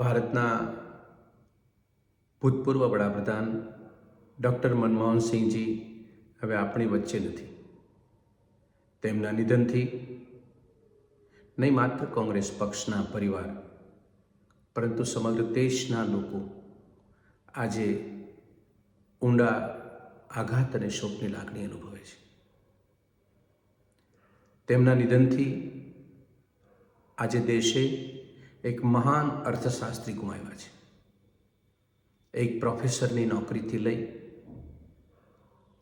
ભારતના ભૂતપૂર્વ વડાપ્રધાન ડૉક્ટર મનમોહનસિંહજી હવે આપણી વચ્ચે નથી. તેમના નિધનથી નહીં માત્ર કોંગ્રેસ પક્ષના પરિવાર, પરંતુ સમગ્ર દેશના લોકો આજે ઊંડા આઘાત અને શોકની લાગણી અનુભવે છે. તેમના નિધનથી આજે દેશે એક મહાન અર્થશાસ્ત્રી ગુમાવ્યા છે. એક પ્રોફેસરની નોકરીથી લઈ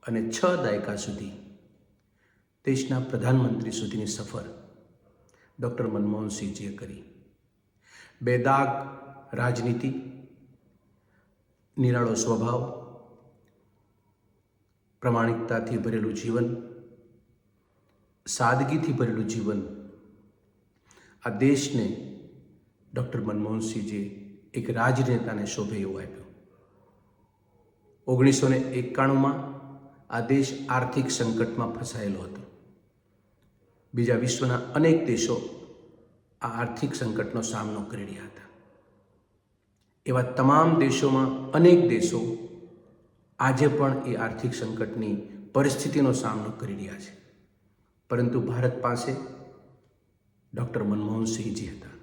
અને છ દાયકા સુધી દેશના પ્રધાનમંત્રી સુધીની સફર ડૉક્ટર મનમોહનસિંહજીએ કરી. બેદાગ રાજનીતિ, નિરાળો સ્વભાવ, પ્રમાણિકતાથી ભરેલું જીવન, સાદગીથી ભરેલું જીવન આ દેશને ડૉક્ટર મનમોહનસિંહજીએ એક રાજનેતાને શોભે એવું આપ્યું. ઓગણીસો ને એકાણુંમાં આ દેશ આર્થિક સંકટમાં ફસાયેલો હતો. બીજા વિશ્વના અનેક દેશો આ આર્થિક સંકટનો સામનો કરી રહ્યા હતા. એવા તમામ દેશોમાં અનેક દેશો આજે પણ એ આર્થિક સંકટની પરિસ્થિતિનો સામનો કરી રહ્યા છે. પરંતુ ભારત પાસે ડૉક્ટર મનમોહનસિંહજી હતા.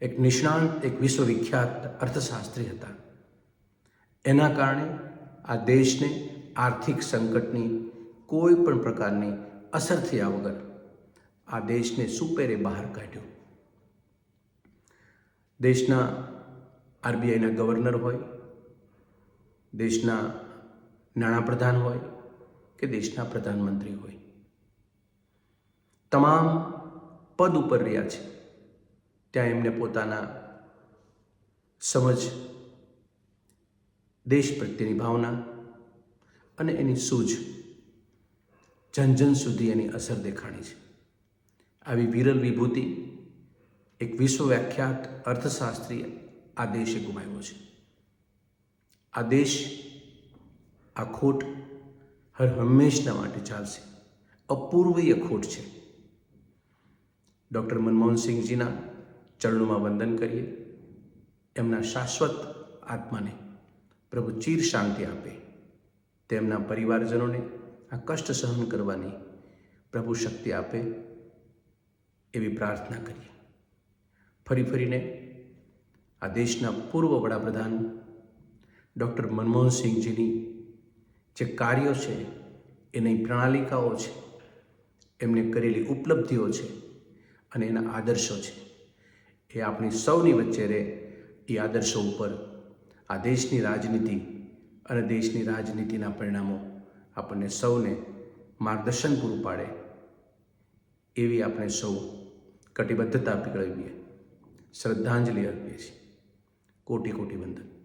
એક નિષ્ણાંત, એક વિશ્વવિખ્યાત અર્થશાસ્ત્રી હતા. એના કારણે આ દેશને આર્થિક સંકટની કોઈ પણ પ્રકારની અસર થયા વગર આ દેશને સુપેરે બહાર કાઢ્યો. દેશના આરબીઆઈના ગવર્નર હોય, દેશના નાણાપ્રધાન હોય કે દેશના પ્રધાનમંત્રી હોય. તમામ પદ ઉપર રહ્યા છે. ત્યાં એમને પોતાના સમજ, દેશ પ્રત્યેની ભાવના અને એની સૂઝ જન જન સુધી એની અસર દેખાણી છે. આવી વિરલ વિભૂતિ એક વિશ્વવ્યાખ્યાત અર્થશાસ્ત્રી આ દેશે ગુમાવ્યો છે. આ દેશ, આ ખોટ હર હંમેશના માટે ચાલશે. અપૂર્વીય ખોટ છે. ડૉક્ટર મનમોહનસિંહજીના ચરણોમાં વંદન કરીએ. એમના શાશ્વત આત્માને પ્રભુ ચીર શાંતિ આપે. તેમના પરિવારજનોને આ કષ્ટ સહન કરવાની પ્રભુ શક્તિ આપે એવી પ્રાર્થના કરીએ. ફરી ફરીને આ દેશના પૂર્વ વડાપ્રધાન ડૉક્ટર મનમોહનસિંહજીની જે કાર્યો છે, એની પ્રણાલિકાઓ છે, એમને કરેલી ઉપલબ્ધિઓ છે અને એના આદર્શો છે. એ આપણી સૌની વચ્ચે રહે એ આદર્શો ઉપર આ દેશની રાજનીતિ અને દેશની રાજનીતિના પરિણામો આપણને સૌને માર્ગદર્શન પૂરું પાડે એવી આપણે સૌ કટિબદ્ધતા પીગળવીએ. શ્રદ્ધાંજલિ અર્પીએ છીએ. કોટી કોટી વંદન.